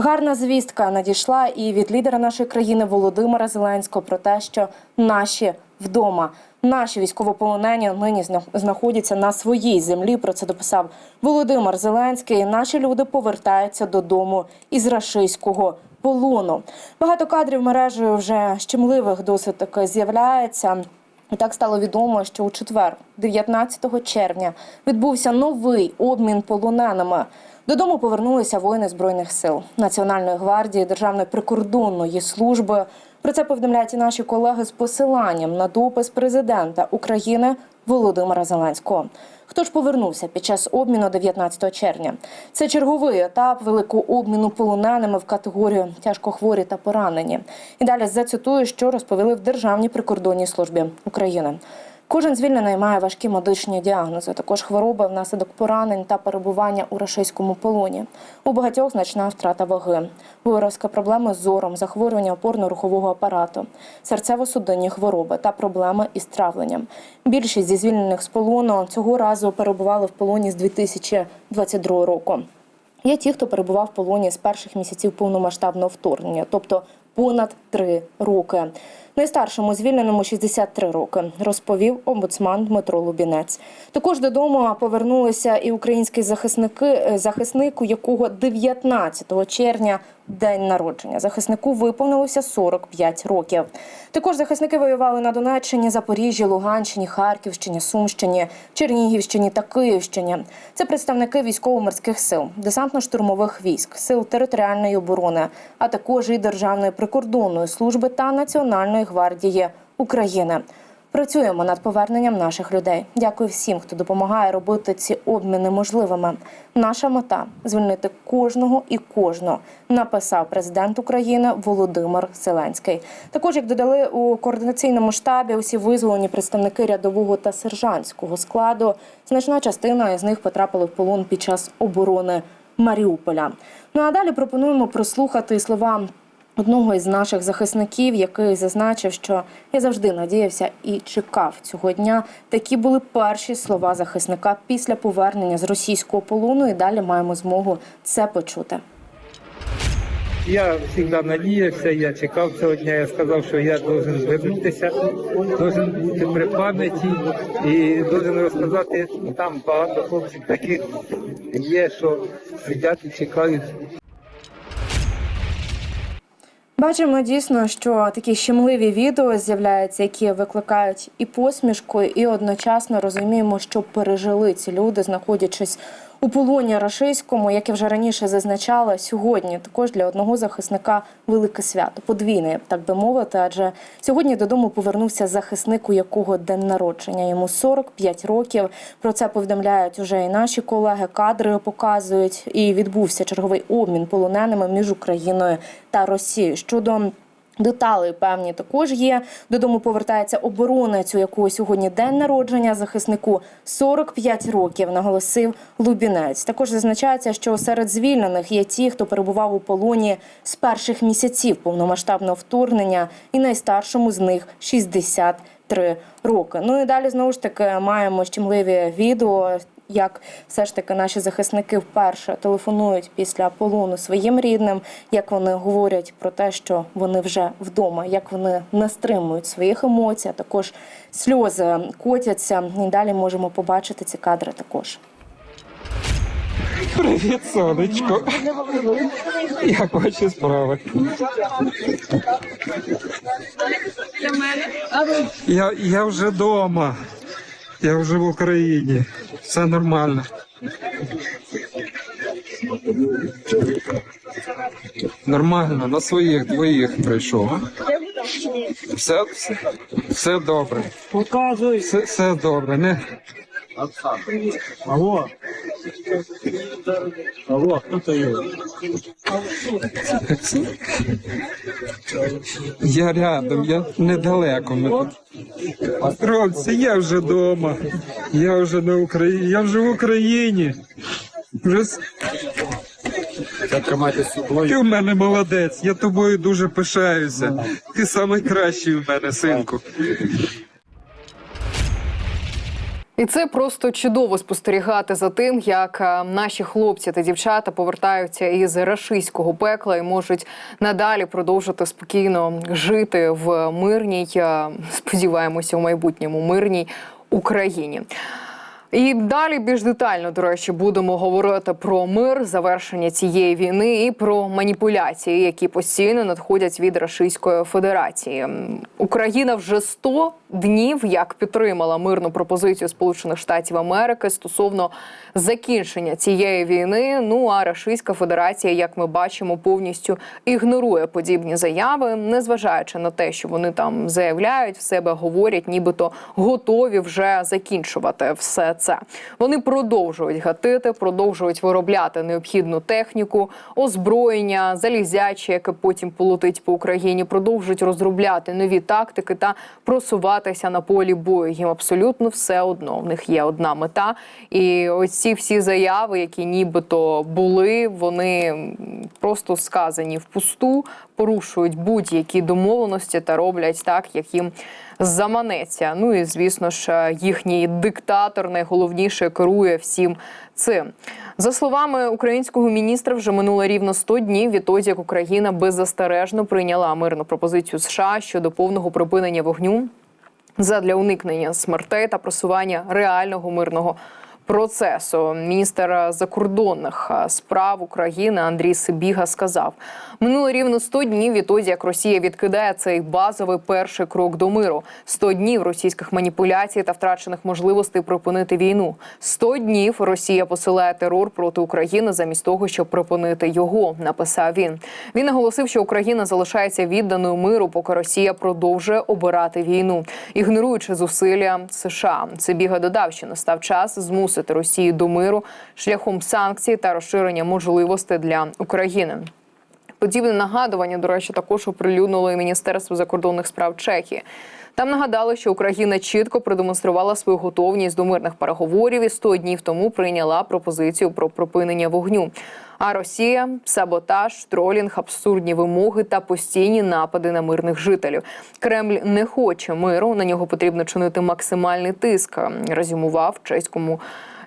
Гарна звістка надійшла і від лідера нашої країни Володимира Зеленського про те, що наші вдома, наші військовополонені нині зна- знаходяться на своїй землі. Про це дописав Володимир Зеленський. Наші люди повертаються додому із рашистського полону. Багато кадрів мережею вже щемливих досить таки з'являється. І так стало відомо, що у четвер, 19 червня, відбувся новий обмін полоненими. Додому повернулися воїни збройних сил Національної гвардії, Державної прикордонної служби. Про це повідомляють і наші колеги з посиланням на допис президента України Володимира Зеленського. Хто ж повернувся під час обміну 19 червня? Це черговий етап великого обміну полоненими в категорію тяжкохворі та поранені. І далі зацитую, що розповіли в Державній прикордонній службі України. Кожен звільнений має важкі медичні діагнози, також хвороби внаслідок поранень та перебування у рашистському полоні. У багатьох значна втрата ваги, виразка проблеми з зором, захворювання опорно-рухового апарату, серцево-судинні хвороби та проблеми із травленням. Більшість зі звільнених з полону цього разу перебували в полоні з 2022 року. Є ті, хто перебував в полоні з перших місяців повномасштабного вторгнення, тобто понад три роки. Найстаршому звільненому 63 роки, розповів омбудсман Дмитро Лубінець. Також додому повернулися і українські захисники, е, захисник, у якого 19 червня день народження. Захиснику виповнилося 45 років. Також захисники воювали на Донеччині, Запоріжжі, Луганщині, Харківщині, Сумщині, Чернігівщині та Київщині. Це представники військово-морських сил, десантно-штурмових військ, сил територіальної оборони, а також і Державної прикордонної служби та Національної гвардії України. Працюємо над поверненням наших людей. Дякую всім, хто допомагає робити ці обміни можливими. Наша мета звільнити кожного і кожну, написав президент України Володимир Зеленський. Також, як додали у координаційному штабі, усі визволені представники рядового та сержантського складу. Значна частина із них потрапили в полон під час оборони Маріуполя. Ну а далі пропонуємо прослухати слова одного із наших захисників, який зазначив, що я завжди надіявся і чекав цього дня. Такі були перші слова захисника після повернення з російського полону. І далі маємо змогу це почути. Я завжди надіявся, я чекав цього дня. Я сказав, що я должен звернутися, должен бути при пам'яті і должен розказати. Там багато хлопців таких є, що сидять і чекають Бачимо дійсно, що такі щемливі відео з'являються, які викликають і посмішку, і одночасно розуміємо, що пережили ці люди, знаходячись у полоні рашистському, як я вже раніше зазначала, сьогодні також для одного захисника велике свято, подвійне, так би мовити. Адже сьогодні додому повернувся захисник, у якого день народження. Йому 45 років. Про це повідомляють уже і наші колеги. Кадри показують. І відбувся черговий обмін полоненими між Україною та Росією щодо. Деталі певні також є. Додому повертається оборонець, у якого сьогодні день народження захиснику 45 років, наголосив Лубінець. Також зазначається, що серед звільнених є ті, хто перебував у полоні з перших місяців повномасштабного вторгнення, і найстаршому з них 63 роки. Ну і далі знову ж таки маємо щемливі відео. Як все ж таки наші захисники вперше телефонують після полону своїм рідним, як вони говорять про те, що вони вже вдома, як вони не стримують своїх емоцій, а також сльози котяться. І далі можемо побачити ці кадри також. Привіт, сонечко. Як ваші справи? Я, я вже вдома. Я вже в Україні. Все нормально. Нормально, на своїх двоїх прийшов. Все, все, все добре. Показуй. Все, все добре. Не, Алло. Алло, хто це є? Я рядом, я недалеко. Ромці, я вже вдома. Я вже на Україні. Я вже в Україні. Вже ти в мене молодець, я тобою дуже пишаюся. Ти найкращий в мене, синку. І це просто чудово спостерігати за тим, як е, наші хлопці та дівчата повертаються із рашистського пекла і можуть надалі продовжити спокійно жити в мирній, е, сподіваємося, у майбутньому мирній Україні. І далі більш детально, до речі, будемо говорити про мир, завершення цієї війни і про маніпуляції, які постійно надходять від Російської Федерації. Україна вже 100 днів як підтримала мирну пропозицію Сполучених Штатів Америки стосовно закінчення цієї війни. Ну а Російська Федерація, як ми бачимо, повністю ігнорує подібні заяви, незважаючи на те, що вони там заявляють в себе, говорять, нібито готові вже закінчувати все це. Вони продовжують гатити, продовжують виробляти необхідну техніку, озброєння, залізяче, яке потім полетить по Україні, продовжують розробляти нові тактики та просуватися на полі бою. Їм абсолютно все одно. В них є одна мета. І ось ці всі заяви, які нібито були, вони просто сказані впусту, порушують будь-які домовленості та роблять так, як їм заманеться. Ну і звісно ж, їхній диктатор найголовніше керує всім цим. За словами українського міністра, вже минуло рівно 100 днів відтоді, як Україна беззастережно прийняла мирну пропозицію США щодо повного припинення вогню задля уникнення смертей та просування реального мирного. Процесу міністр закордонних е, справ України Андрій Сибіга сказав: минуло рівно 100 днів відтоді, як Росія відкидає цей базовий перший крок до миру. 100 днів російських маніпуляцій та втрачених можливостей припинити війну. 100 днів Росія посилає терор проти України замість того, щоб припинити його. Написав він. Він наголосив, що Україна залишається відданою миру, поки Росія продовжує обирати війну, ігноруючи зусилля США. Сибіга додав, що настав час змусити Росію до миру шляхом санкцій та розширення можливостей для України. Подібне нагадування, до речі, також оприлюднило і Міністерство закордонних справ Чехії. Там нагадали, що Україна чітко продемонструвала свою готовність до мирних переговорів і 100 днів тому прийняла пропозицію про припинення вогню. А Росія саботаж, тролінг, абсурдні вимоги та постійні напади на мирних жителів. Кремль не хоче миру. На нього потрібно чинити максимальний тиск. Резюмував чеському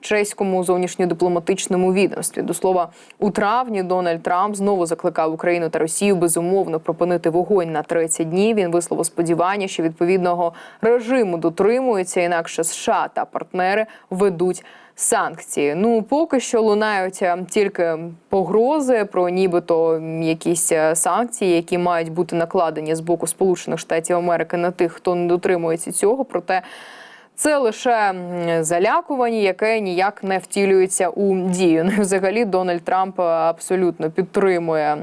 чеському зовнішньодипломатичному відомстві. До слова, у травні Дональд Трамп знову закликав Україну та Росію безумовно припинити вогонь на 30 днів. Він висловив сподівання, що відповідного режиму дотримуються, інакше США та партнери ведуть. Санкції ну поки що лунають е, тільки погрози про нібито якісь е, санкції, які мають бути накладені з боку Сполучених Штатів Америки на тих, хто не дотримується цього. Проте це лише залякування, яке ніяк не втілюється у дію. Ну, взагалі Дональд Трамп е, абсолютно підтримує.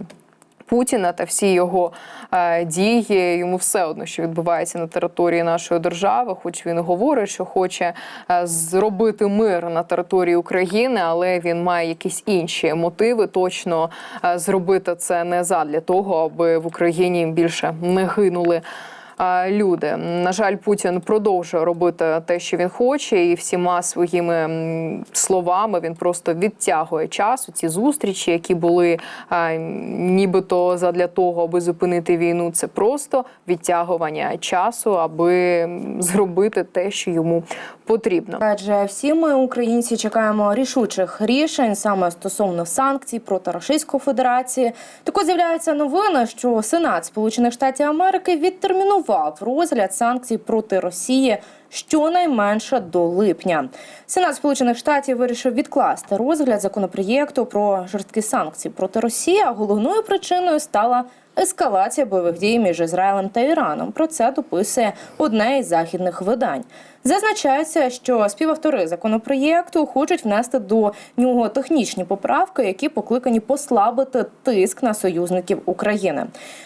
Путіна та всі його е, дії йому все одно, що відбувається на території нашої держави, хоч він говорить, що хоче е, зробити мир на території України, але він має якісь інші мотиви. Точно е, зробити це не задля того, аби в Україні більше не гинули. Люди на жаль, Путін продовжує робити те, що він хоче, і всіма своїми словами він просто відтягує час. Ці зустрічі, які були нібито задля того, аби зупинити війну, це просто відтягування часу, аби зробити те, що йому потрібно. Адже всі ми, українці, чекаємо рішучих рішень саме стосовно санкцій проти Російської Федерації. Так от з'являються новини, що Сенат Сполучених Штатів Америки відтермінував розгляд санкцій проти Росії. Щонайменше до липня Сенат Сполучених Штатів вирішив відкласти розгляд законопроєкту про жорсткі санкції проти Росії. А головною причиною стала ескалація бойових дій між Ізраїлем та Іраном. Про це дописує одне із західних видань. Зазначається, що співавтори законопроєкту хочуть внести до нього технічні поправки, які покликані послабити тиск на союзників України.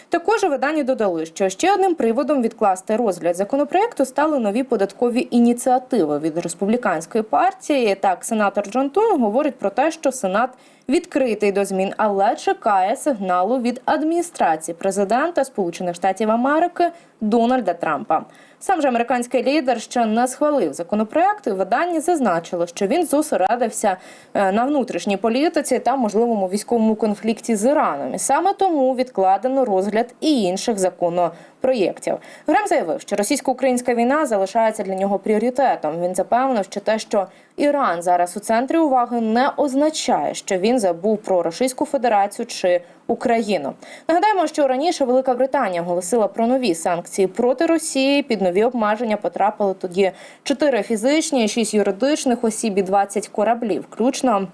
Також у виданні додали, що ще одним приводом відкласти розгляд законопроєкту стали нові податкові ініціативи від республіканської партії. Так, сенатор Джон Тун говорить про те, що сенат відкритий до змін, але чекає сигналу від адміністрації президента Сполучених Штатів Америки Дональда Трампа. Сам же американський лідер ще не схвалив законопроект, і видання зазначило, що він зосередився е, на внутрішній політиці та можливому військовому конфлікті з Іраном. І саме тому відкладено розгляд і інших законопроєктів. Грем заявив, що російсько-українська війна залишається для нього пріоритетом. Він запевнив, що те, що Іран зараз у центрі уваги, не означає, що він забув про Російську Федерацію чи Україну. Нагадаємо, що раніше Велика Британія оголосила про нові санкції проти Росії. Під нові обмеження потрапили тоді чотири фізичні, шість юридичних осіб і 20 кораблів, включно.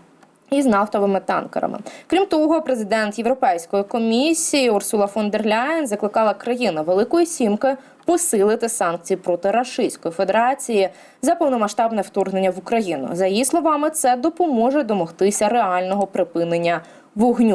Із нафтовими танкерами. Крім того, президент Європейської комісії Урсула фон дер Ляєн закликала країни Великої Сімки посилити санкції проти Російської Федерації за повномасштабне вторгнення в Україну. За її словами, це допоможе домогтися реального припинення вогню.